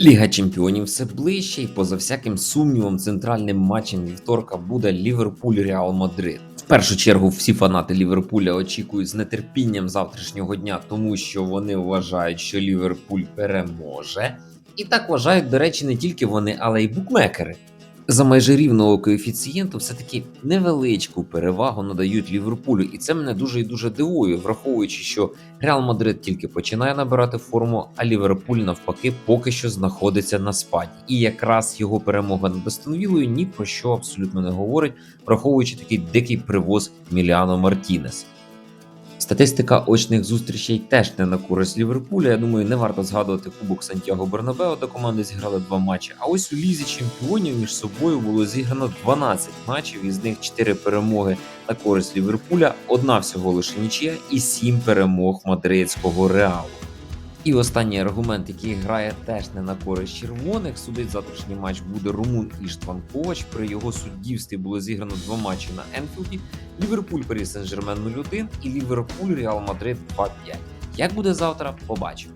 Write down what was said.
Ліга чемпіонів все ближче, і поза всяким сумнівом, центральним матчем вівторка буде Ліверпуль Реал Мадрид. В першу чергу всі фанати Ліверпуля очікують з нетерпінням завтрашнього дня, тому що вони вважають, що Ліверпуль переможе. І так вважають, до речі, не тільки вони, але й букмекери. За майже рівного коефіцієнту все-таки невеличку перевагу надають Ліверпулю, і це мене дуже і дуже дивує, враховуючи, що Реал Мадрид тільки починає набирати форму, а Ліверпуль навпаки поки що знаходиться на спаді. І якраз його перемога над Астон ні про що абсолютно не говорить, враховуючи такий дикий привоз Міліано Мартінес. Статистика очних зустрічей теж не на користь Ліверпуля. Я думаю, не варто згадувати Кубок Сантьяго Бернабео, де команди зіграли два матчі. А ось у лізі чемпіонів між собою було зіграно 12 матчів, із них 4 перемоги на користь Ліверпуля, одна всього лише нічия і 7 перемог мадридського реалу. І останній аргумент, який грає теж не на користь червоних, судить завтрашній матч буде румун Іштван Ковач. При його суддівстві було зіграно два матчі на Енфілді. Ліверпуль Парі Сен-Жермен 0-1 і Ліверпуль Реал Мадрид 2-5. Як буде завтра, побачимо.